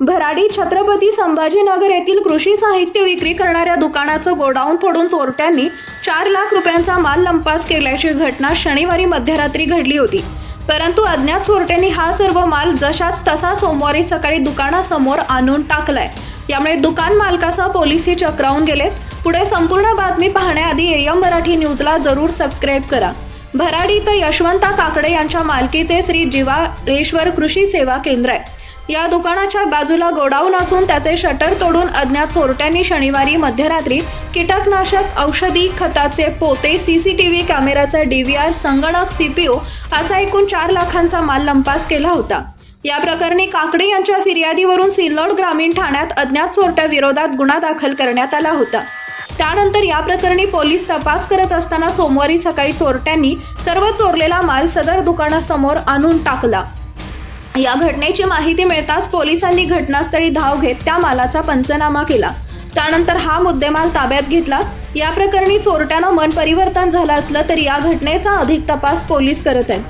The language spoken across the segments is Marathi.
भराडी छत्रपती संभाजीनगर येथील कृषी साहित्य विक्री करणाऱ्या दुकानाचं गोडाऊन फोडून चोरट्यांनी चार लाख रुपयांचा माल लंपास केल्याची घटना शनिवारी मध्यरात्री घडली होती. परंतु अज्ञात चोरट्यांनी हा सर्व माल जशाच तसा सोमवारी सकाळी दुकानासमोर आणून टाकलाय. यामुळे दुकान मालकासह पोलिसी चक्रावून गेलेत. पुढे संपूर्ण बातमी पाहण्याआधी एयम मराठी न्यूजला जरूर सबस्क्राईब करा. भराडी तर यशवंता काकडे यांच्या मालकीचे श्री जिवाळेश्वर कृषी सेवा केंद्र आहे. या दुकानाच्या बाजूला गोडाऊन असून त्याचे शटर तोडून अज्ञात चोरट्यांनी शनिवारी मध्यरात्री कीटकनाशक औषधी खताचे पोते सीसीटीव्ही कॅमेराचा डीव्हीआर संगणक सीपीओ असा एकूण चार लाखांचा माल लंपास केला होता. या प्रकरणी काकडे यांच्या फिर्यादीवरून सिल्लोड ग्रामीण ठाण्यात अज्ञात चोरट्या विरोधात गुन्हा दाखल करण्यात आला होता. त्यानंतर या प्रकरणी पोलीस तपास करत असताना सोमवारी सकाळी चोरट्यांनी सर्व चोरलेला माल सदर दुकानासमोर आणून टाकला. या घटनेची माहिती मिळताच पोलिसांनी घटनास्थळी धाव घेत त्या मालाचा पंचनामा केला. त्यानंतर हा मुद्देमाल ताब्यात घेतला. या प्रकरणी चोरट्यानं मन परिवर्तन झालं असलं तरी या घटनेचा अधिक तपास पोलीस करत आहेत.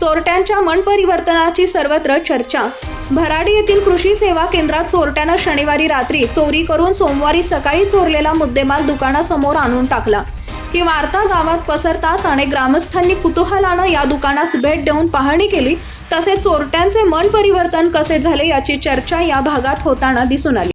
चोरट्यांच्या मन परिवर्तनाची सर्वत्र चर्चा. भराडी येथील कृषी सेवा केंद्रात चोरट्यानं शनिवारी रात्री चोरी करून सोमवारी सकाळी चोरलेला मुद्देमाल दुकानासमोर आणून टाकला. ही वार्ता गावात पसरताच अनेक ग्रामस्थांनी कुतूहलानं या दुकानास भेट देऊन पाहणी केली. तसेच चोरट्यांचे मन परिवर्तन कसे झाले याची चर्चा या भागात होताना दिसून आली.